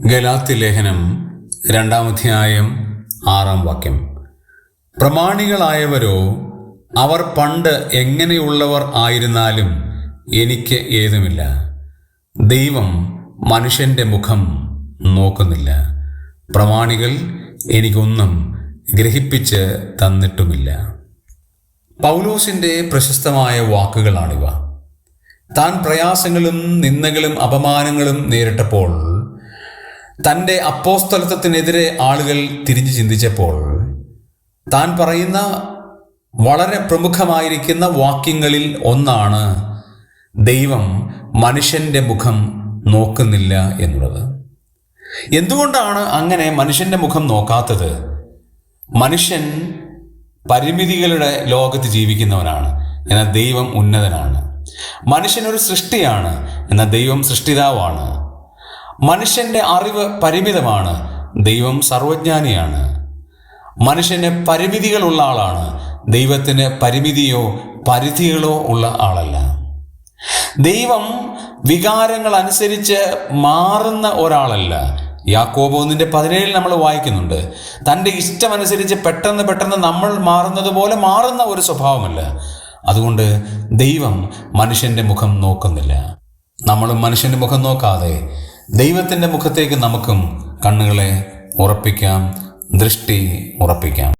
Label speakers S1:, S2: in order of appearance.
S1: ഗലാത്തി ലേഖനം രണ്ടാമധ്യായം ആറാം വാക്യം. പ്രമാണികളായവരോ അവർ പണ്ട് എങ്ങനെയുള്ളവർ ആയിരുന്നാലും എനിക്ക് ഏതുമില്ല. ദൈവം മനുഷ്യന്റെ മുഖം നോക്കുന്നില്ല. പ്രമാണികൾ എനിക്കൊന്നും ഗ്രഹിപ്പിച്ച് തന്നിട്ടുമില്ല. പൗലോസിന്റെ പ്രശസ്തമായ വാക്കുകളാണിവ. താൻ പ്രയാസങ്ങളും നിന്ദകളും അപമാനങ്ങളും നേരിട്ടപ്പോൾ തന്റെ അപ്പോസ്തലത്വത്തിനെതിരെ ആളുകൾ തിരിഞ്ഞു ചിന്തിച്ചപ്പോൾ താൻ പറയുന്ന വളരെ പ്രമുഖമായിരിക്കുന്ന വാക്യങ്ങളിൽ ഒന്നാണ് ദൈവം മനുഷ്യന്റെ മുഖം നോക്കുന്നില്ല എന്നുള്ളത്. എന്തുകൊണ്ടാണ് അങ്ങനെ മനുഷ്യന്റെ മുഖം നോക്കാത്തത്? മനുഷ്യൻ പരിമിതികളുടെ ലോകത്ത് ജീവിക്കുന്നവനാണ് എന്നാൽ ദൈവം ഉന്നതനാണ്. മനുഷ്യനൊരു സൃഷ്ടിയാണ് എന്നാൽ ദൈവം സൃഷ്ടിതാവാണ്. മനുഷ്യന്റെ അറിവ് പരിമിതമാണ്. ദൈവം സർവജ്ഞാനിയാണ്. മനുഷ്യന് പരിമിതികളുള്ള ആളാണ്. ദൈവത്തിന് പരിമിതിയോ പരിധികളോ ഉള്ള ആളല്ല. ദൈവം വികാരങ്ങൾ അനുസരിച്ച് മാറുന്ന ഒരാളല്ല. യാക്കോബ് ഒന്നിന്റെ പതിനേഴിൽ നമ്മൾ വായിക്കുന്നുണ്ട്. തന്റെ ഇഷ്ടമനുസരിച്ച് പെട്ടെന്ന് പെട്ടെന്ന് നമ്മൾ മാറുന്നത് പോലെ മാറുന്ന ഒരു സ്വഭാവമല്ല. അതുകൊണ്ട് ദൈവം മനുഷ്യന്റെ മുഖം നോക്കുന്നില്ല. നമ്മളും മനുഷ്യന്റെ മുഖം നോക്കാതെ ദൈവത്തിന്റെ മുഖത്തേക്ക് നമുക്കും കണ്ണുകളെ ഉറപ്പിക്കാം ദൃഷ്ടി ഉറപ്പിക്കാം.